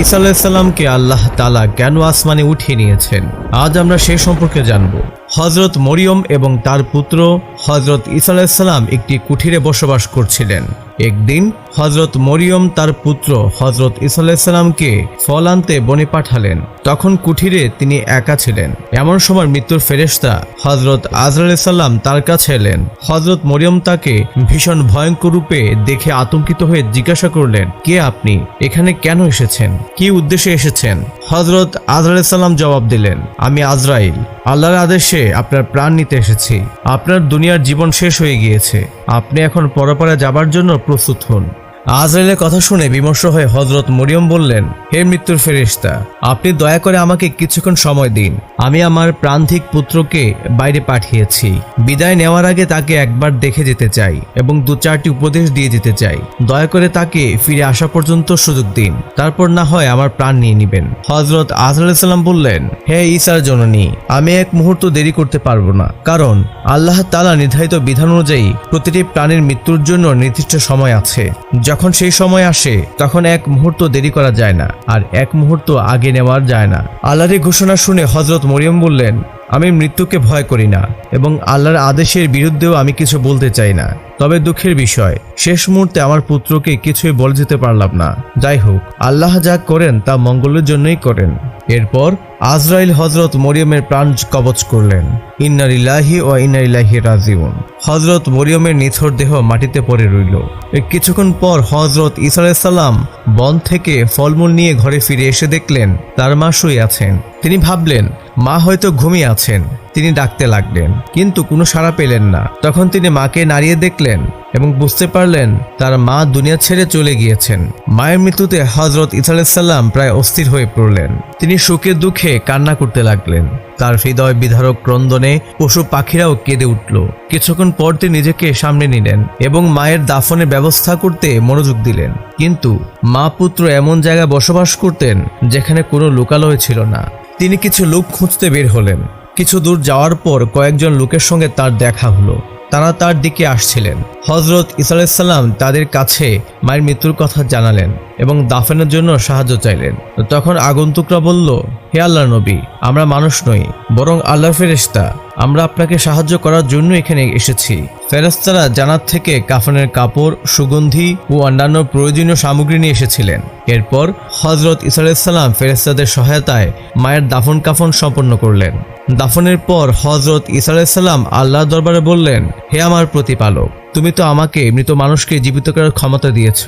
ঈসা আল্লাহ তালা কেন আসমানে উঠিয়ে নিয়েছেন। আজ আমরা সে সম্পর্কে জানব। হজরত মরিয়ম এবং তার পুত্র হজরত আলাইসাল্লাম একটি কুঠিরে বসবাস করছিলেন। একদিন হজরত মরিয়ম তার পুত্র হজরত ঈসা আলাইসাল্লামকে ফল আনতে বনে পাঠালেন। তখন কুঠিরে তিনি একা ছিলেন। এমন সময় মৃত্যুর ফেরেশতা হজরত আজরাল্লাম তার কাছে এলেন। হজরত মরিয়ম তাকে ভীষণ ভয়ঙ্কর রূপে দেখে আতঙ্কিত হয়ে জিজ্ঞাসা করলেন, কে আপনি? এখানে কেন এসেছেন? কি উদ্দেশ্যে এসেছেন? হজরত আজরাল্লাম জবাব দিলেন, আমি আজরাইল। আল্লাহর আদেশে আপনার প্রাণ নিতে এসেছি। আপনার দুনিয়ার জীবন শেষ হয়ে গিয়েছে। আপনি এখন পরপারে যাবার জন্য প্রস্তুত হন। আজরাইলের কথা শুনে বিমর্ষ হয়ে হজরত মরিয়ম বললেন, হে মৃত্যুর ফেরেশতা, আপনি দয়া করে আমাকে কিছুক্ষণ সময় দিন। আমি আমার প্রান্তিক পুত্রকে বাইরে পাঠিয়েছি। বিদায় নেওয়ার আগে তাকে একবার দেখে যেতে চাই এবং দু চারটি উপদেশ দিয়ে যেতে চাই। দয়া করে তাকে ফিরে আসা পর্যন্ত সুযোগ দিন। তারপর না হয় আমার প্রাণ নিয়ে নেবেন। হজরত আজরাল্লাম বললেন, হে ঈসার জননী, আমি এক মুহূর্ত দেরি করতে পারব না। কারণ আল্লাহ তালা নির্ধারিত বিধান অনুযায়ী প্রতিটি প্রাণীর মৃত্যুর জন্য নির্দিষ্ট সময় আছে। যখন সেই সময় আসে, তখন এক মুহূর্ত দেরি করা যায় না, আর এক মুহূর্ত আগে নেওয়া যায় না। আল্লাহর ঘোষণা শুনে হজরত মরিয়ম বললেন, আমি মৃত্যুকে ভয় করি না এবং আল্লাহর আদেশের বিরুদ্ধেও আমি কিছু বলতে চাই না। তবে দুঃখের বিষয়, শেষ মুহূর্তে আমার পুত্রকে কিছুই বলে যেতে পারলাম না। যাই হোক, আল্লাহ যা করেন তা মঙ্গলের জন্যই করেন। এরপর আজরাইল হজরত মরিয়মের প্রাণ কবচ করলেন। ইন্নারিল্লাহি ও ইন্নারিল্লাহি রাজিউন। হজরত মরিয়মের নিথর দেহ মাটিতে পড়ে রইল। কিছুক্ষণ পর হজরত সালাম বন থেকে ফলমূল নিয়ে ঘরে ফিরে এসে দেখলেন, তার মা শুয়ে আছেন। তিনি ভাবলেন, মা হয়তো ঘুমিয়ে আছেন। তিনি ডাকতে লাগলেন, কিন্তু কোনো সাড়া পেলেন না। তখন তিনি মাকে নাড়িয়ে দেখলেন এবং বুঝতে পারলেন তার মা দুনিয়া ছেড়ে চলে গিয়েছেন। মায়ের মৃত্যুতে হজরত ইসাল্লাম প্রায় অস্থির হয়ে পড়লেন। তিনি সুখে দুঃখে কান্না করতে লাগলেন। তার হৃদয় বিধারক ক্রন্দনে পশু পাখিরাও কেঁদে উঠল। কিছুক্ষণ পর তিনি নিজেকে সামনে নিলেন এবং মায়ের দাফনের ব্যবস্থা করতে মনোযোগ দিলেন। কিন্তু মা পুত্র এমন জায়গায় বসবাস করতেন যেখানে কোনো লোকালয় ছিল না। তিনি কিছু লোক খুঁজতে বের হলেন। কিছু দূর যাওয়ার পর কয়েকজন লোকের সঙ্গে তার দেখা হলো। তারা তার দিকে আসছিলেন। হজরত ইসালাম তাদের কাছে মায়ের মৃত্যুর কথা জানালেন এবং দাফনের জন্য সাহায্য চাইলেন। তখন আগন্তুকরা বলল, হে আল্লাহ নবী, আমরা মানুষ নই, বরং আল্লাহ ফেরেশতা। আমরা আপনাকে সাহায্য করার জন্য এখানে এসেছি। ফেরেস্তারা জানাত থেকে কাফনের কাপড়, সুগন্ধি ও অন্যান্য প্রয়োজনীয় সামগ্রী নিয়ে এসেছিলেন। এরপর হজরত ইসালাম ফেরেস্তাদের সহায়তায় মায়ের দাফন কাফন সম্পন্ন করলেন। দাফনের পর হজরত ইসালাম আল্লাহ দরবারে বললেন, হে আমার প্রতিপালক, তুমি তো আমাকে মৃত মানুষকে জীবিত করার ক্ষমতা দিয়েছ।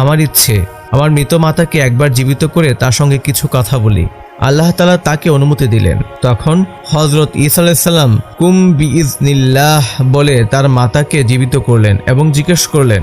আমার ইচ্ছে, আমার মৃত মাতাকে একবার জীবিত করে তার সঙ্গে কিছু কথা বলি। আল্লাহ তালা তাকে অনুমতি দিলেন। তখন হজরত ইসা আলাইসাল্লাম কুম বিজনিল্লাহ বলে তার মাতাকে জীবিত করলেন এবং জিজ্ঞেস করলেন,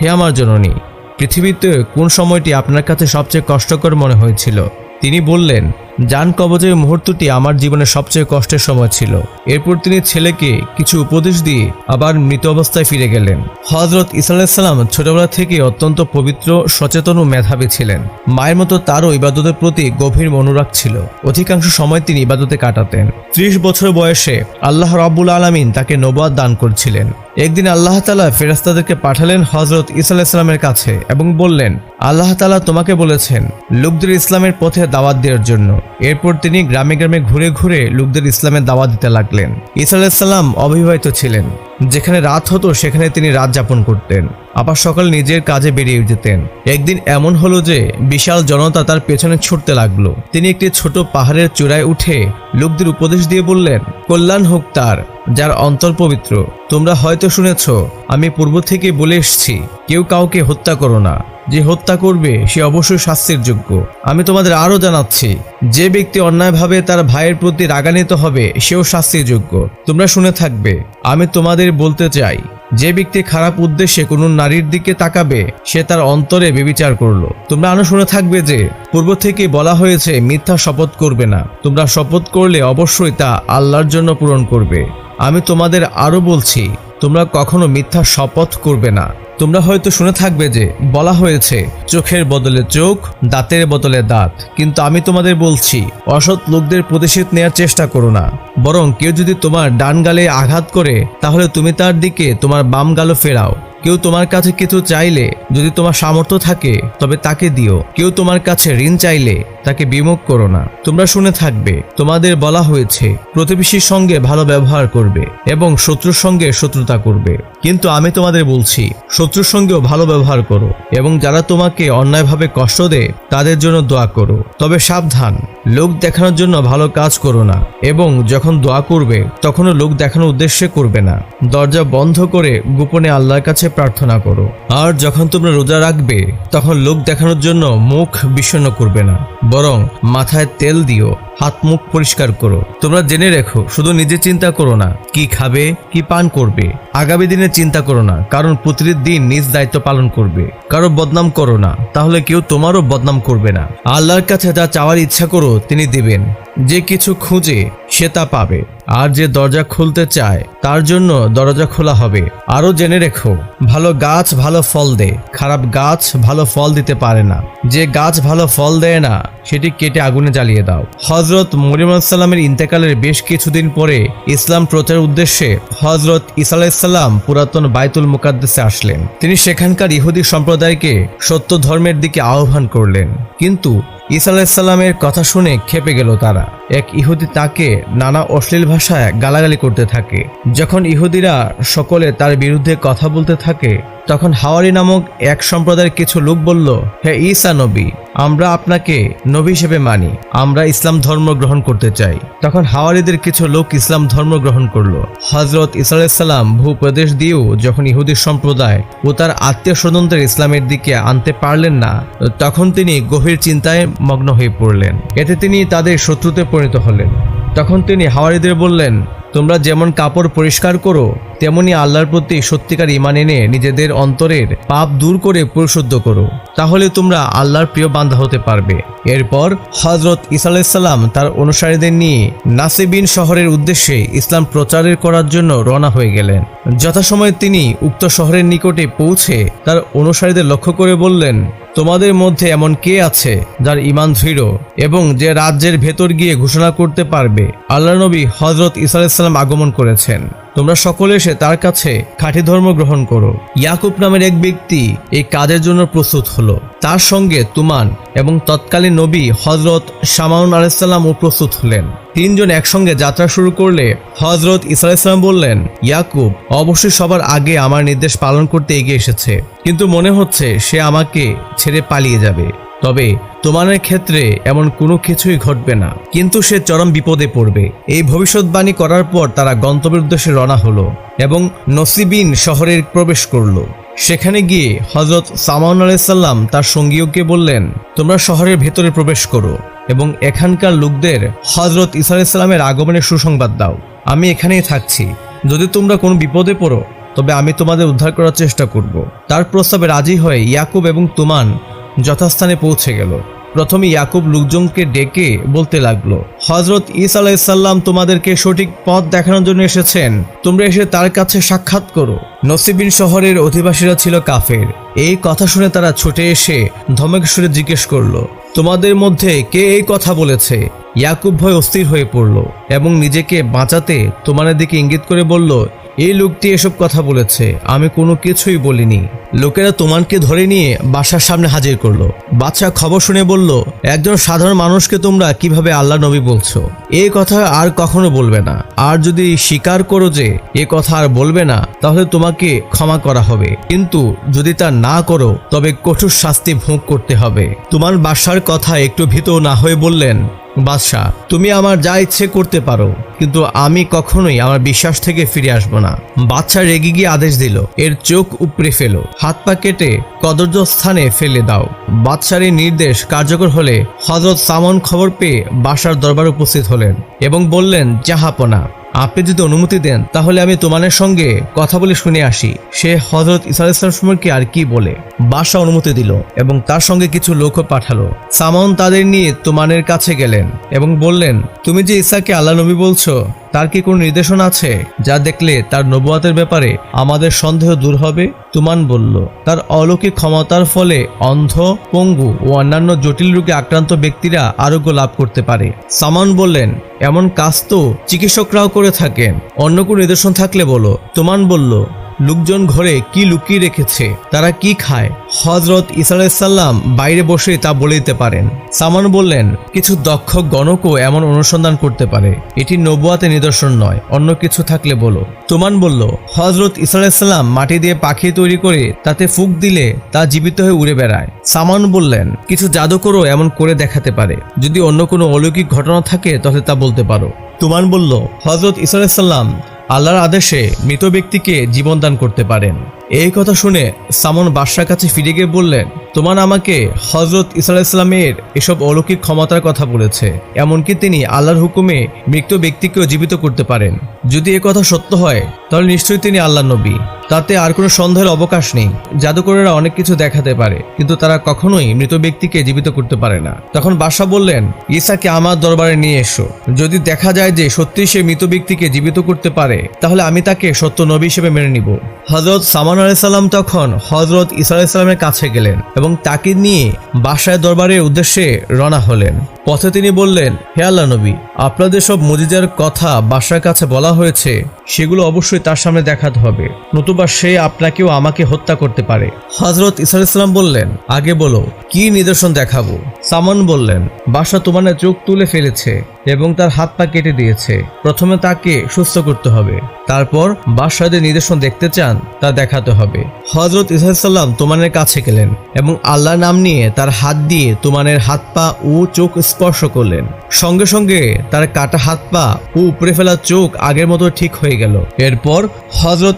হে আমার জননী, পৃথিবীতে কোন সময়টি আপনার কাছে সবচেয়ে কষ্টকর মনে হয়েছিল? তিনি বললেন যান কবজের মুহূর্তটি আমার জীবনের সবচেয়ে কষ্টের সময় ছিল। এরপর তিনি ছেলেকে কিছু উপদেশ দিয়ে আবার মৃত অবস্থায় ফিরে গেলেন। হজরত ইসাল্লাম ছোটবেলা থেকে অত্যন্ত পবিত্র, সচেতন ও মেধাবী ছিলেন। মায়ের মতো তারও ইবাদতের প্রতি গভীর অনুরাগ ছিল। অধিকাংশ সময় তিনি ইবাদতে কাটাতেন। ত্রিশ বছর বয়সে আল্লাহ রাব্বুল আলমিন তাকে নবাদ দান করছিলেন। একদিন আল্লাহ তালা ফেরাস্তাদেরকে পাঠালেন হজরত ইসা ইসলামের কাছে এবং বললেন, আল্লাহ তালা তোমাকে বলেছেন, লোকদের ইসলামের পথে দাওয়াত দেওয়ার জন্য। এরপর তিনি গ্রামে গ্রামে ঘুরে ঘুরে লোকদের ইসলামের দাওয়া দিতে লাগলেন। ইসা অবিবাহিত ছিলেন। যেখানে রাত হতো, সেখানে তিনি রাত যাপন করতেন। আবার সকাল নিজের কাজে বেরিয়ে যেতেন। একদিন এমন হলো যে, বিশাল জনতা তার পেছনে ছুটতে লাগল। তিনি একটি ছোট পাহাড়ের চূড়ায় উঠে লোকদের উপদেশ দিয়ে বললেন, কল্যাণ হোক তার, যার অন্তর পবিত্র। তোমরা হয়তো শুনেছ, আমি পূর্ব থেকে বলে এসছি, কেউ কাউকে হত্যা করো না। যে হত্যা করবে, সে অবশ্যই শাস্তির যোগ্য। আমি তোমাদের আরও জানাচ্ছি, যে ব্যক্তি অন্যায়ভাবে তার ভাইয়ের প্রতি রাগান্বিত হবে, সেও শাস্তির যোগ্য। তোমরা শুনে থাকবে। আমি তোমাদের বলতে চাই, যে ব্যক্তি খারাপ উদ্দেশ্যে কোনো নারীর দিকে তাকাবে, সে তার অন্তরে বেবিচার করল। তোমরা আরও শুনে থাকবে যে, পূর্ব থেকে বলা হয়েছে, মিথ্যা শপথ করবে না। তোমরা শপথ করলে অবশ্যই তা আল্লাহর জন্য পূরণ করবে। আমি তোমাদের আরও বলছি তোমরা কখনো মিথ্যা শপথ করবে না। তোমরা হয়তো শুনে থাকবে যে, বলা হয়েছে, চোখের বদলে চোখ, দাঁতের বদলে দাঁত। কিন্তু আমি তোমাদের বলছি, অসৎ লোকদের প্রতিশোধ নেওয়ার চেষ্টা করো না। বরং কেউ যদি তোমার ডান গালে আঘাত করে, তাহলে তুমি তার দিকে তোমার বাম গালও ফেরাও। কেউ তোমার কাছে কিছু চাইলে, যদি তোমার সামর্থ্য থাকে, তবে তাকে দিও। কেউ তোমার কাছে ঋণ চাইলে, তাকে বিমুখ করো না। তোমরা শুনে থাকবে, তোমাদের বলা হয়েছে, প্রতিবেশীর সঙ্গে ভালো ব্যবহার করবে এবং শত্রুর সঙ্গে শত্রুতা করবে। কিন্তু আমি তোমাদের বলছি, শত্রুর সঙ্গেও ভালো ব্যবহার করো এবং যারা তোমাকে অন্যায়ভাবে কষ্ট দেয়, তাদের জন্য দোয়া করো। তবে সাবধান, লোক দেখানোর জন্য ভালো কাজ করো না এবং যখন দোয়া করবে, তখনও লোক দেখানোর উদ্দেশ্যে করবে না। দরজা বন্ধ করে গোপনে আল্লাহর কাছে প্রার্থনা করো। আর যখন তোমরা রোজা রাখবে, তখন লোক দেখানোর জন্য মুখ বিষণ্ণ করবে না, বরং মাথায় তেল দিও, হাত মুখ পরিষ্কার করো। তোমরা জেনে রেখো, শুধু নিজে চিন্তা করো না, কি খাবে, কি পান করবে। আগামী দিনে চিন্তা করো না, কারণ প্রতিটি দিন নিজ দায়িত্ব পালন করবে। কারও বদনাম করো না, তাহলে কেউ তোমারও বদনাম করবে না। আল্লাহর কাছে যা চাওয়ার ইচ্ছা করো, তিনি দিবেন। যে কিছু খুঁজে, সে তা পাবে। আর যে দরজা খুলতে চায়, তার জন্য দরজা খোলা হবে। আরও জেনে রেখো, ভালো গাছ ভালো ফল দেয় খারাপ গাছ ভালো ফল দিতে পারে না। যে গাছ ভালো ফল দেয় না, সেটি কেটে আগুনে জ্বালিয়ে দাও। হজরত মরিম সাল্লামের ইন্তেকালের বেশ কিছুদিন পরে ইসলাম প্রচার উদ্দেশ্যে হজরত ইসা আলাইসাল্লাম পুরাতন বাইতুল মুকাদ্দেসে আসলেন। তিনি সেখানকার ইহুদি সম্প্রদায়কে সত্য ধর্মের দিকে আহ্বান করলেন। কিন্তু ঈসা আলাইসাল্লামের কথা শুনে খেপে গেল তারা। এক ইহুদি তাকে নানা অশ্লীল ভাষায় গালাগালি করতে থাকে। যখন ইহুদিরা সকলে তার বিরুদ্ধে কথা বলতে থাকে, তখন হাওয়ারি নামক এক সম্প্রদায়ের কিছু লোক বলল, হে ঈসা নবী, আমরা আপনাকে নবী হিসেবে মানি। আমরা ইসলাম ধর্ম গ্রহণ করতে চাই। তখন হাওয়ারিদের কিছু লোক ইসলাম ধর্ম গ্রহণ করল। হজরত ইসা আলাইসাল্লাম ভূপ্রদেশ দিয়েও যখন ইহুদি সম্প্রদায় ও তার আত্মীয় স্বজনদের ইসলামের দিকে আনতে পারলেন না, তখন তিনি গভীর চিন্তায় মগ্ন হয়ে পড়লেন। এতে তিনি তাদের শত্রুতে পরিণত হলেন। তখন তিনি হাওয়ারিদের বললেন, তোমরা যেমন কাপড় পরিষ্কার করো, তেমনি আল্লাহর প্রতি সত্যিকার ইমান এনে নিজেদের অন্তরের পাপ দূর করে পরিশুদ্ধ করো। তাহলে তোমরা আল্লাহর প্রিয় বান্ধা হতে পারবে। এরপর হজরত ইসা আলাইসাল্লাম তার অনুসারীদের নিয়ে নাসিবিন শহরের উদ্দেশ্যে ইসলাম প্রচারের করার জন্য রওনা হয়ে গেলেন। যথাসময়ে তিনি উক্ত শহরের নিকটে পৌঁছে তার অনুসারীদের লক্ষ্য করে বললেন তোমাদের মধ্যে এমন কে আছে যার ইমান দৃঢ় এবং যে রাজ্যের ভেতর গিয়ে ঘোষণা করতে পারবে? আল্লাহ নবী হজরত ইসা আলাইসাল্লাম আগমন করেছেন। তোমরা সকলে এসে তার কাছে খাঁটি ধর্ম গ্রহণ করো। ইয়াকুব নামের এক ব্যক্তি এই কাজের জন্য প্রস্তুত হলো। তার সঙ্গে তুমান এবং তৎকালীন নবী হজরত শামাউন আলাইসাল্লামও প্রস্তুত হলেন। তিনজন একসঙ্গে যাত্রা শুরু করলে হজরত ইসা আলাইসাল্লাম বললেন, ইয়াকুব, অবশ্যই সবার আগে আমার নির্দেশ পালন করতে এগিয়ে এসেছে। কিন্তু মনে হচ্ছে সে আমাকে ছেড়ে পালিয়ে যাবে। তবে তোমানের ক্ষেত্রে এমন কোনো কিছুই ঘটবে না। কিন্তু সে চরম বিপদে পড়বে। এই ভবিষ্যৎবাণী করার পর তারা গন্তব্যের উদ্দেশ্যে রওনা হলো এবং নসিবিন শহরে প্রবেশ করল। সেখানে গিয়ে হজরত সামাউন আলাইসাল্লাম তার সঙ্গীয়কে বললেন, তোমরা শহরের ভেতরে প্রবেশ করো এবং এখানকার লোকদের হজরত ইসা আলাইসাল্লামের আগমনের সুসংবাদ দাও। আমি এখানেই থাকছি। যদি তোমরা কোনো বিপদে পড়ো, তবে আমি তোমাদের উদ্ধার করার চেষ্টা করব। তার প্রস্তাবে রাজি হয়ে ইয়াকুব এবং তুমান যথাস্থানে পৌঁছে গেল। প্রথমে ইয়াকুব লোকজনকে ডেকে বলতে লাগল হজরত ইসা আলাইসাল্লাম তোমাদেরকে সঠিক পথ দেখানোর জন্য এসেছেন। তোমরা এসে তার কাছে সাক্ষাৎ করো। নসিবিন শহরের অধিবাসীরা ছিল কাফের। এই কথা শুনে তারা ছুটে এসে ধমক জিজ্ঞেস করল, তোমাদের মধ্যে কে এই কথা বলেছে? ইয়াকুব ভয় অস্থির হয়ে পড়ল এবং নিজেকে বাঁচাতে তোমাদের দিকে ইঙ্গিত করে বলল এই লোকটি এসব কথা বলেছে। আমি কোনো কিছুই বলিনি। লোকেরা তোমানকে ধরে নিয়ে বাসার সামনে হাজির করল। বাচ্চা খবর শুনে বলল, একজন সাধারণ মানুষকে তোমরা কীভাবে আল্লাহ নবী বলছো? এই কথা আর কখনো বলবে না। আর যদি স্বীকার করো যে এ কথা আর বলবে না, তাহলে তোমাকে ক্ষমা করা হবে। কিন্তু যদি তা না করো, তবে কঠোর শাস্তি ভোগ করতে হবে। তোমার বাসার কথা একটু ভীত না হয়ে বললেন বাদশাহ, তুমি আমার যা ইচ্ছে করতে পারো, কিন্তু আমি কখনোই আমার বিশ্বাস থেকে ফিরে আসব না। বাচ্চা রেগে গিয়ে আদেশ দিল, এর চোখ উপড়ে ফেলো, হাত পা কেটে কদর্য স্থানে ফেলে দাও। বাদশার এই নির্দেশ কার্যকর হলে হজরত সামন খবর পেয়ে বাসার দরবার উপস্থিত হলেন এবং বললেন, জাহাপনা। আপনি যদি অনুমতি দেন, তাহলে আমি তোমানের সঙ্গে কথা বলে শুনে আসি। সে হজরত ইসা ইসলাম সম্পর্কে আর কি বলে? বাসা অনুমতি দিল এবং তার সঙ্গে কিছু লোকও পাঠালো। সামন তাদের নিয়ে তোমানের কাছে গেলেন এবং বললেন, তুমি যে ইসাকে আল্লাহ নবী বলছো তার কি কোনো নির্দেশনা আছে? যা দেখলে তার নবুয়াতের ব্যাপারে আমাদের সন্দেহ দূর হবে? তুমান বলল, তার অলৌকিক ক্ষমতার ফলে অন্ধ, পঙ্গু ও অন্যান্য জটিল রোগে আক্রান্ত ব্যক্তিরা আরোগ্য লাভ করতে পারে। সামান বললেন, এমন কাজ তো চিকিৎসকরাও করে থাকেন। অন্য কোনো নিদর্শন থাকলে বলো। তুমান বলল লোকজন ঘরে কি লুকিয়ে রেখেছে? তারা কি খায়? হজরত ইসাল্লাম বাইরে বসে তা বলে দিতে পারেন। সামান বললেন, কিছু দক্ষ গণকও এমন অনুসন্ধান করতে পারে। এটি নবুয়াতে নিদর্শন নয়, অন্য কিছু থাকলে বলো। তোমান বলল হজরত ইসাল্লাম মাটি দিয়ে পাখি তৈরি করে তাতে ফুক দিলে তা জীবিত হয়ে উড়ে বেড়ায়। সামান বললেন, কিছু জাদুকরও এমন করে দেখাতে পারে। যদি অন্য কোনো অলৌকিক ঘটনা থাকে তাহলে তা বলতে পারো। তুমান বলল হজরত ইসাল্লাম আল্লাহর আদেশে মৃত ব্যক্তিকে জীবনদান করতে পারেন। এই কথা শুনে সামন বাদশার কাছে ফিরে গিয়ে বললেন, তোমার আমাকে হজরত ইসলামের এসব অলৌকিক ক্ষমতার কথা বলেছে। এমনকি তিনি আল্লাহর হুকুমে মৃত ব্যক্তিকেও জীবিত করতে পারেন। যদি এ কথা সত্য হয়, তাহলে নিশ্চয়ই তিনি আল্লাহ নবী। তাতে আর কোনো সন্দেহের অবকাশ নেই। জাদুকরেরা অনেক কিছু দেখাতে পারে, কিন্তু তারা কখনোই মৃত ব্যক্তিকে জীবিত করতে পারে না। তখন বাদশাহ বললেন, ইসাকে আমার দরবারে নিয়ে এসো। যদি দেখা যায় যে সত্যি সে মৃত ব্যক্তিকে জীবিত করতে পারে, তাহলে আমি তাকে সত্য নবী হিসেবে মেনে নিব। হজরত সামান আলাইসাল্লাম তখন হজরত ইসা আলাইসাল্লামের কাছে গেলেন এবং তাকে নিয়ে বাসায় দরবারের উদ্দেশ্যে রওনা হলেন। পথে তিনি বললেন, হে আল্লাহ নবী, আপনাদের সব মজিজার কথা বাসার কাছে বলা হয়েছে, সেগুলো অবশ্যই তার সামনে দেখাতে হবে। নতুবা সে আপনাকেও আমাকে হত্যা করতে পারে। হজরত ইসা ইসলাম বললেন, আগে বলো, কি নিদর্শন দেখাবো? সামন বললেন, বাসা তোমার চোখ তুলে ফেলেছে এবং তার হাত পা কেটে দিয়েছে। প্রথমে তাকে সুস্থ করতে হবে, তারপর বাদশাহের নিদর্শন দেখতে চান, তা দেখাতে হবে। হজরত ইসাল্লাম তোমানের কাছে গেলেন এবং আল্লাহ নাম নিয়ে তার হাত দিয়ে তোমানের হাত পা ও চোখ স্পর্শ করলেন। সঙ্গে সঙ্গে তার কাটা হাত পা ও উপরে ফেলা চোখ আগের মতো ঠিক হয়ে গেল। এরপর হজরত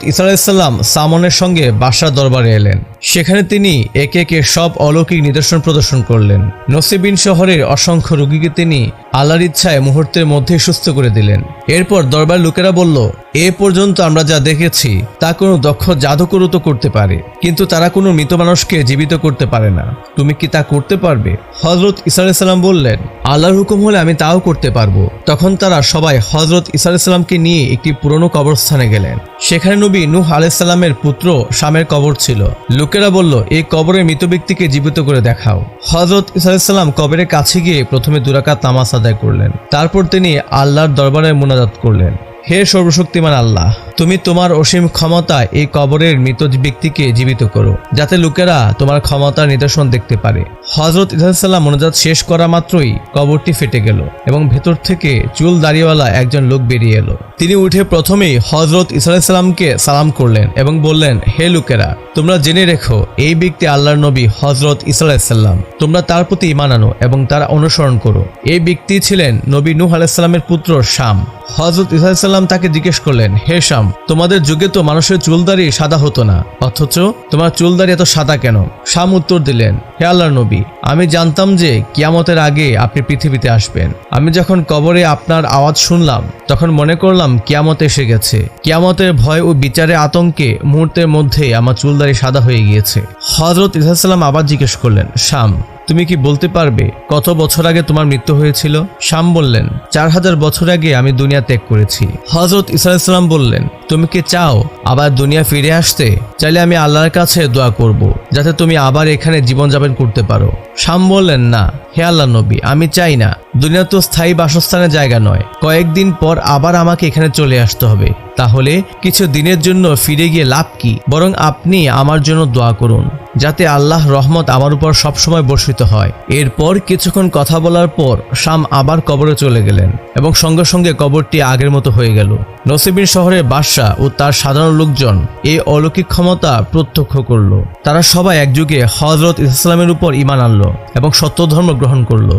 সামনের সঙ্গে বাসার দরবারে এলেন। সেখানে তিনি একে একে সব অলৌকিক নিদর্শন প্রদর্শন করলেন। নসিবিন শহরের অসংখ্য রোগীকে তিনি আল্লাহর ইচ্ছায় মুহূর্তের মধ্যে সুস্থ করে দিলেন। এরপর দরবার লোকেরা বলল, এ পর্যন্ত আমরা যা দেখেছি, তা কোনো দক্ষ জাদুকরও তো করতে পারে। কিন্তু তারা কোনো মৃত মানুষকে জীবিত করতে পারে না। তুমি কি তা করতে পারবে? হজরত ইসা সাল্লাম বললেন, আল্লাহর হুকুম হলে আমি তাও করতে পারব। তখন তারা সবাই হজরত ইসা সাল্লামকে নিয়ে একটি পুরনো কবরস্থানে গেলেন। সেখানে নবী নূহ আলাইসাল্লামের পুত্র শামের কবর ছিল। লোকেরা বলল, এই কবরের মৃত ব্যক্তিকে জীবিত করে দেখাও। হজরত ইসাল্লাম কবরের কাছে গিয়ে প্রথমে দুরাকা নামাজ আদায় করলেন। তারপর তিনি আল্লাহর দরবারে মোনাজাত করলেন। হে সর্বশক্তিমান আল্লাহ, তুমি তোমার অসীম ক্ষমতা এই কবরের মৃত ব্যক্তিকে জীবিত করো, যাতে লোকেরা তোমার ক্ষমতার নিদর্শন দেখতে পারে। হজরত ইসাল্লাম মনোজাত শেষ করা মাত্রই কবরটি ফেটে গেল এবং ভেতর থেকে চুল দাড়িওয়ালা একজন লোক বেরিয়ে এলো। তিনি উঠে প্রথমেই হজরত ইসাল্লামকে সালাম করলেন এবং বললেন, হে লোকেরা, তোমরা জেনে রেখো, এই ব্যক্তি আল্লাহর নবী হজরত ইসাল্লাম তোমরা তার প্রতি ইমান আনো এবং তার অনুসরণ করো। এই ব্যক্তি ছিলেন নবী নূহ আলাইসাল্লামের পুত্র শাম। হজরত ইসাল্লাম তাকে জিজ্ঞেস করলেন, হে শাম, তোমাদের যুগে তো মানুষের চুলদারি সাদা হতো না, অথচ তোমার চুলদারি এত সাদা কেন? শাম উত্তর দিলেন, হে আল্লাহর নবী আমি জানতাম যে কিয়ামতের আগে আপনি পৃথিবীতে আসবেন। আমি যখন কবরে আপনার আওয়াজ শুনলাম, তখন মনে করলাম কিয়ামত এসে গেছে। কিয়ামতের ভয় ও বিচারে আতঙ্কে মুহূর্তের মধ্যে আমার চুলদারি সাদা হয়ে গিয়েছে। হজরত ইসাল্লাম আবার জিজ্ঞেস করলেন, শাম তুমি কি বলতে পারবে, কত বছর আগে তোমার মৃত্যু হয়েছিল? শাম বললেন, চার হাজার বছর আগে আমি দুনিয়া ত্যাগ করেছি। হজরত ইসলাম বললেন, তুমি কি চাও আবার দুনিয়া ফিরে আসতে? চাইলে আমি আল্লাহর কাছে দোয়া করব, যাতে তুমি আবার এখানে জীবনযাপন করতে পারো। শাম বললেন, না, হে আল্লাহ নবী, আমি চাই না। দুনিয়া তো স্থায়ী বাসস্থানের জায়গা নয়। কয়েকদিন পর আবার আমাকে এখানে চলে আসতে হবে। তাহলে কিছু দিনের জন্য ফিরে গিয়ে লাভ কি? বরং আপনি আমার জন্য দোয়া করুন, যাতে আল্লাহ রহমত আমার উপর সবসময় বর্ষিত হয়। এরপর কিছুক্ষণ কথা বলার পর শাম আবার কবরে চলে গেলেন এবং সঙ্গে সঙ্গে কবরটি আগের মতো হয়ে গেল। নসিবিন শহরের বাদশাহ ও তার সাধারণ লোকজন এই অলৌকিক ক্ষমতা প্রত্যক্ষ করল। তারা সবাই একযুগে হজরত ইসলামের উপর ইমান আনলো এবং সত্য ধর্ম গ্রহণ করল।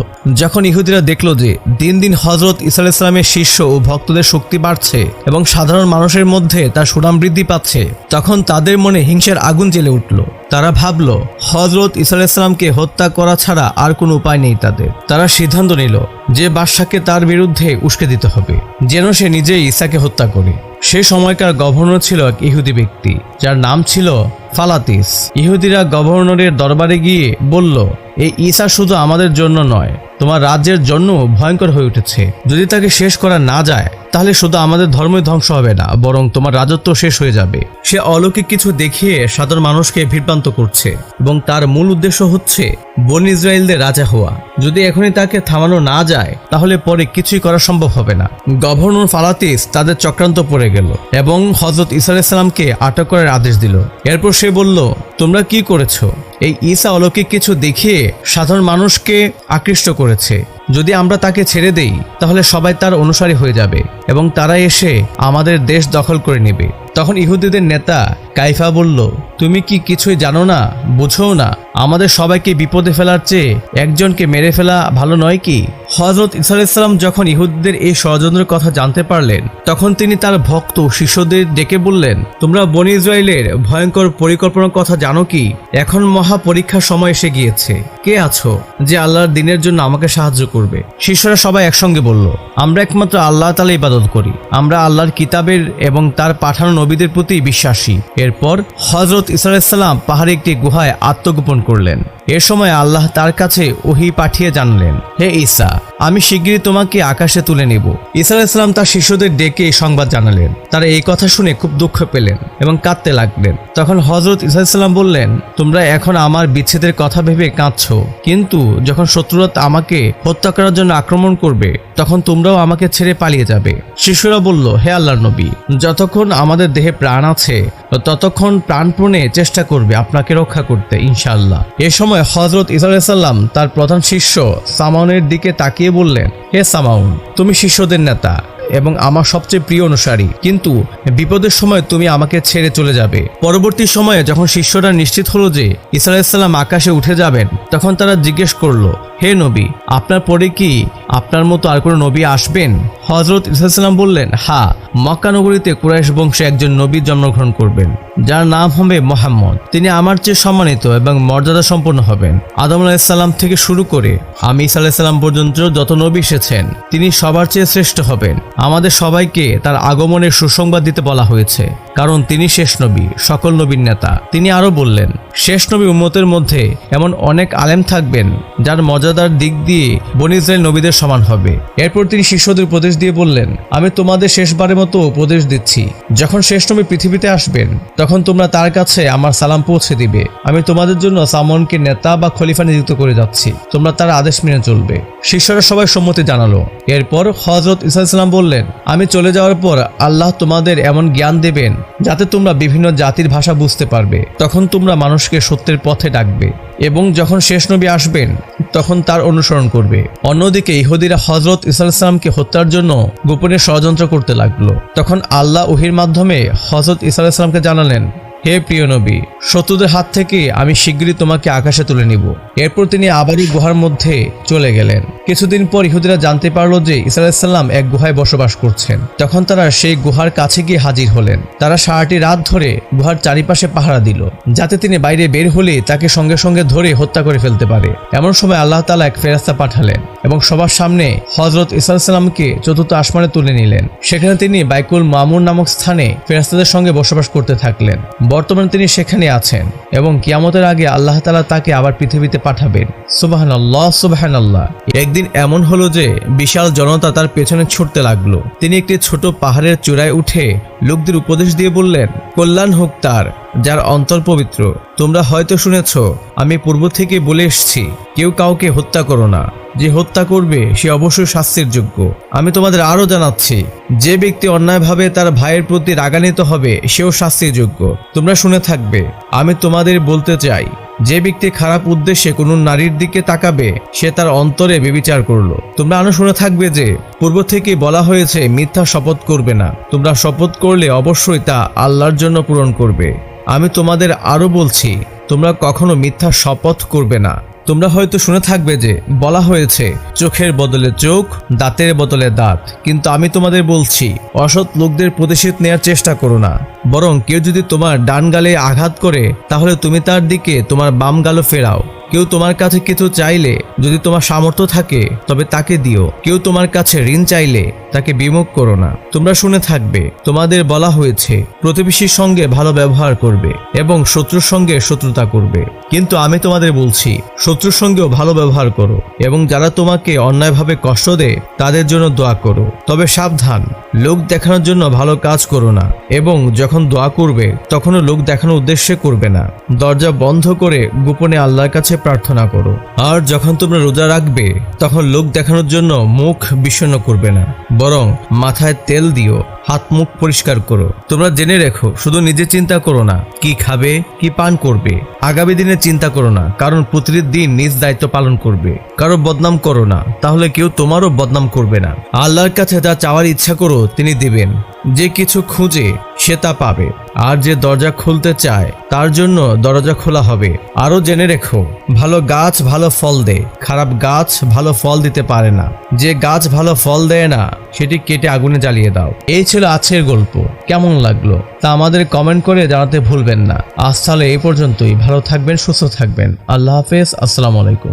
যখন ইহুদিরা দেখল যে দিন দিন হজরত ইসা ইসলামের শিষ্য ও ভক্তদের শক্তি বাড়ছে এবং সাধারণ মানুষের মধ্যে তার সুনাম বৃদ্ধি পাচ্ছে। তখন তাদের মনে হিংসার আগুন জ্বেলে উঠল। তারা ভাবল হজরত ইসা ইসলামকে হত্যা করা ছাড়া আর কোনো উপায় নেই তাদের। তারা সিদ্ধান্ত নিল যে বাদশাকে তার বিরুদ্ধে উস্কে দিতে হবে, যেন সে নিজেই ইসাকে হত্যা করে। সে সময়কার গভর্নর ছিল এক ইহুদি ব্যক্তি, যার নাম ছিল ফালাতিস। ইহুদিরা গভর্নরের দরবারে গিয়ে বলল, এই ঈসা শুধু আমাদের জন্য নয় তোমার রাজ্যের জন্য ভয়ঙ্কর হয়ে উঠেছে। যদি তাকে শেষ করা না যায়, তাহলে শুধু আমাদের ধর্মই ধ্বংস হবে না, বরং তোমার রাজত্ব শেষ হয়ে যাবে। সে অলৌকিক কিছু দেখিয়ে সাধারণ মানুষকে বিভ্রান্ত করছে, এবং তার মূল উদ্দেশ্য হচ্ছে বন ইসরায়েলদের রাজা হওয়া। যদি এখনই তাকে থামানো না যায়, তাহলে পরে কিছুই করা সম্ভব হবে না। গভর্নর ফালাতিস তাদের চক্রান্ত পড়ে গেল, এবং হজরত ইসা আলাইসাল্লামকে আটক করার আদেশ দিল। এরপর সে বলল, তোমরা কি করেছ? এই ঈসা অলৌকিক কিছু দেখিয়ে সাধারণ মানুষকে আকৃষ্ট করেছে। যদি আমরা তাকে ছেড়ে দেই, তাহলে সবাই তার অনুসারী হয়ে যাবে এবং তারা এসে আমাদের দেশ দখল করে নেবে। তখন ইহুদিদের নেতা কাইফা বলল, তুমি কি কিছুই জানো না বুঝো না? আমাদের সবাইকে বিপদে ফেলার চেয়ে একজনকে মেরে ফেলা ভালো নয় কি? হজরত ইসলাম যখন ইহুদিদের এই ষড়যন্ত্রের কথা জানতে পারলেন, তখন তিনি তার ভক্ত শিষ্যদের ডেকে বললেন, তোমরা বনি ইসরায়েলের ভয়ঙ্কর পরিকল্পনার কথা জানো কি? এখন মহা পরীক্ষার সময় এসে গিয়েছে। কে আছো যে আল্লাহর দিনের জন্য আমাকে সাহায্য করবে? শিষ্যরা সবাই একসঙ্গে বলল, আমরা একমাত্র আল্লাহ তালা ইবাদত করি। আমরা আল্লাহর কিতাবের এবং তার পাঠানো নবীদের প্রতি বিশ্বাসী। এরপর হজরত ইসলাম পাহাড়ে একটি গুহায় আত্মগোপন করলেন। এ সময় আল্লাহ তার কাছে ওহি পাঠিয়ে জানলেন, হে ঈসা, আমি শিগগিরই তোমাকে আকাশে তুলে নেব। ঈসা ইসলাম তার শিশুদের ডেকে এই সংবাদ জানালেন। তারা এই কথা শুনে খুব দুঃখ পেলেন এবং কাঁদতে লাগলেন। তখন হজরত ইসা ইসলাম বললেন, তোমরা এখন আমার বিচ্ছেদের কথা ভেবে কাঁদছ, কিন্তু যখন শত্রুরা আমাকে হত্যা করার জন্য আক্রমণ করবে, তখন তোমরাও আমাকে ছেড়ে পালিয়ে যাবে। শিশুরা বলল, হে আল্লাহর নবী, যতক্ষণ আমাদের দেহে প্রাণ আছে ততক্ষণ প্রাণপণে চেষ্টা করবে আপনাকে রক্ষা করতে ইনশাল্লাহ এ সময় হজরত ইসাল্লাম তার প্রধান শিষ্য সামাউনের দিকে তাকিয়ে বললেন, হে সামাউন, তুমি শিষ্যদের নেতা এবং আমার সবচেয়ে প্রিয় অনুসারী। কিন্তু বিপদের সময় তুমি আমাকে ছেড়ে চলে যাবে। পরবর্তী সময়ে যখন শিষ্যরা নিশ্চিত হলো যে ইসরাইসাল্লাম আকাশে উঠে যাবেন, তখন তারা জিজ্ঞেস করল, হে নবী, আপনার পরে কি আপনার মতো আর কোনো নবী আসবেন? হজরত ইসলাম বললেন, হা, মক্কা নগরীতে কুরাইশ বংশে একজন নবী জন্মগ্রহণ করবেন। যার নাম হবে মোহাম্মদ। তিনি আমার চেয়ে সম্মানিত এবং মর্যাদা সম্পন্ন হবেন। আদম আলাহিসাল্লাম থেকে শুরু করে আমি ইসা আলাহিসাল্লাম পর্যন্ত যত নবী এসেছেন, তিনি সবার চেয়ে শ্রেষ্ঠ হবেন। আমাদের সবাইকে তার আগমনের সুসংবাদ দিতে বলা হয়েছে। কারণ তিনি শেষ নবী, সকল নবীর নেতা। তিনি আরও বললেন, শেষ নবী উম্মতের মধ্যে এমন অনেক আলেম থাকবেন, যার মজাদার দিক দিয়ে বন ইসরায়েল নবীদের সমান হবে। এরপর তিনি শিষ্যদের উপদেশ দিয়ে বললেন, আমি তোমাদের শেষবারের মতো উপদেশ দিচ্ছি। যখন শেষ নবী পৃথিবীতে আসবেন, তখন তোমরা তার কাছে আমার সালাম পৌঁছে দিবে। আমি তোমাদের জন্য সামনকে নেতা বা খলিফা নিযুক্ত করে যাচ্ছি। তোমরা তার আদেশ মেনে চলবে। শিষ্যরা সবাই সম্মতি জানালো। এরপর হজরত ইসলাম বললেন, আমি চলে যাওয়ার পর আল্লাহ তোমাদের এমন জ্ঞান দেবেন যাতে তোমরা বিভিন্ন জাতির ভাষা বুঝতে পারবে। তখন তোমরা মানুষকে সত্যের পথে ডাকবে এবং যখন শেষ নবী আসবেন, তখন তার অনুসরণ করবে। অন্যদিকে ইহুদিরা হজরত ইসলামকে হত্যার জন্য গোপনে ষড়যন্ত্র করতে লাগল। তখন আল্লাহ উহির মাধ্যমে হজরত ইসলামকে জানালেন হে প্রিয় নবী, শত্রুদের হাত থেকে আমি শীঘ্রই তোমাকে আকাশে তুলে নিব। এরপর তিনি আবারই গুহার মধ্যে চলে গেলেন। কিছুদিন পর ইহুদিরা জানতে পারল যে ইসরাইসাল্লাম এক গুহায় বসবাস করছেন। তখন তারা সেই গুহার কাছে গিয়ে হাজির হলেন। তারা সারাটি রাত ধরে গুহার চারিপাশে পাহারা দিল, যাতে তিনি বাইরে বের হলে তাকে সঙ্গে সঙ্গে ধরে হত্যা করে ফেলতে পারে। এমন সময় আল্লাহ তালা এক ফেরাস্তা পাঠালেন এবং সবার সামনে হজরত ইসলামকে চতুর্থ আসমানে তুলে নিলেন। সেখানে তিনি বাইকুল মামুর নামক স্থানে ফেরাস্তাদের সঙ্গে বসবাস করতে থাকলেন। বর্তমানে তিনি সেখানে আছেন এবং কিয়ামতের আগে আল্লাহ তালা তাকে আবার পৃথিবীতে পাঠাবেন। সুবাহান আল্লাহ সুবাহান আল্লাহ একদিন এমন হলো যে বিশাল জনতা তার পেছনে ছুটতে লাগল। তিনি একটি ছোট পাহাড়ের চূড়ায় উঠে লোকদের উপদেশ দিয়ে বললেন, কল্যাণ হোক তার। যার অন্তর পবিত্র। তোমরা হয়তো শুনেছ, আমি পূর্ব থেকে বলে এসছি, কেউ কাউকে হত্যা করো না। যে হত্যা করবে, সে অবশ্যই শাস্তির যোগ্য। আমি তোমাদের আরও জানাচ্ছি, যে ব্যক্তি অন্যায়ভাবে তার ভাইয়ের প্রতি রাগান্বিত হবে, সেও শাস্তির যোগ্য। তোমরা শুনে থাকবে, আমি তোমাদের বলতে চাই, যে ব্যক্তি খারাপ উদ্দেশ্যে কোনো নারীর দিকে তাকাবে, সে তার অন্তরে বিবিচার করল। তোমরা আরও শুনে থাকবে যে, পূর্ব থেকে বলা হয়েছে, মিথ্যা শপথ করবে না। তোমরা শপথ করলে অবশ্যই তা আল্লাহর জন্য পূরণ করবে। আমি তোমাদের আরও বলছি, তোমরা কখনো মিথ্যা শপথ করবে না। তোমরা হয়তো শুনে থাকবে যে বলা হয়েছে, চোখের বদলে চোখ, দাঁতের বদলে দাঁত। কিন্তু আমি তোমাদের বলছি, অসৎ লোকদের প্রতিশোধ নেওয়ার চেষ্টা করো না। বরং কেউ যদি তোমার ডান গালে আঘাত করে, তাহলে তুমি তার দিকে তোমার বাম গালও ফেরাও। কেউ তোমার কাছে কিছু চাইলে যদি তোমার সামর্থ্য থাকে, তবে তাকে দিও। কেউ তোমার কাছে ঋণ চাইলে তাকে বিমুখ করো না। তোমরা শুনে থাকবে, তোমাদের বলা হয়েছে, প্রতিবেশীর সঙ্গে ভালো ব্যবহার করবে এবং শত্রুর সঙ্গে শত্রুতা করবে। কিন্তু আমি তোমাদের বলছি, শত্রুর সঙ্গেও ভালো ব্যবহার করো এবং যারা তোমাকে অন্যায়ভাবে কষ্ট দেয়, তাদের জন্য দোয়া করো। তবে সাবধান, লোক দেখানোর জন্য ভালো কাজ করো না এবং যখন দোয়া করবে, তখনও লোক দেখানোর উদ্দেশ্যে করবে না। দরজা বন্ধ করে গোপনে আল্লাহর কাছে প্রার্থনা করো। আর যখন তোমরা রোজা রাখবে, তখন লোক দেখানোর জন্য মুখ বিষণ্ণ করবে না। বরং মাথায় তেল দিও, হাত মুখ পরিষ্কার করো। তোমরা জেনে রেখো, শুধু নিজে চিন্তা করো না, কি খাবে, কি পান করবে। আগামী দিনে চিন্তা করো না, কারণ প্রতিটি দিন নিজ দায়িত্ব পালন করবে। কারও বদনাম করো না, তাহলে কেউ তোমারও বদনাম করবে না। আল্লাহর কাছে যা চাওয়ার ইচ্ছা করো, তিনি দিবেন। যে কিছু খুঁজে সে তা পাবে। আর যে দরজা খুলতে চায়, তার জন্য দরজা খোলা হবে। আরও জেনে রেখো, ভালো গাছ ভালো ফল দেয় খারাপ গাছ ভালো ফল দিতে পারে না। যে গাছ ভালো ফল দেয় না, সেটি কেটে আগুনে জ্বালিয়ে দাও। এই ছিল আজকের গল্প। কেমন লাগল? তা আমাদের কমেন্ট করে জানাতে ভুলবেন না। আজ তাহলে এই পর্যন্তই। ভালো থাকবেন, সুস্থ থাকবেন। আল্লাহ হাফেজ। আসসালামু আলাইকুম।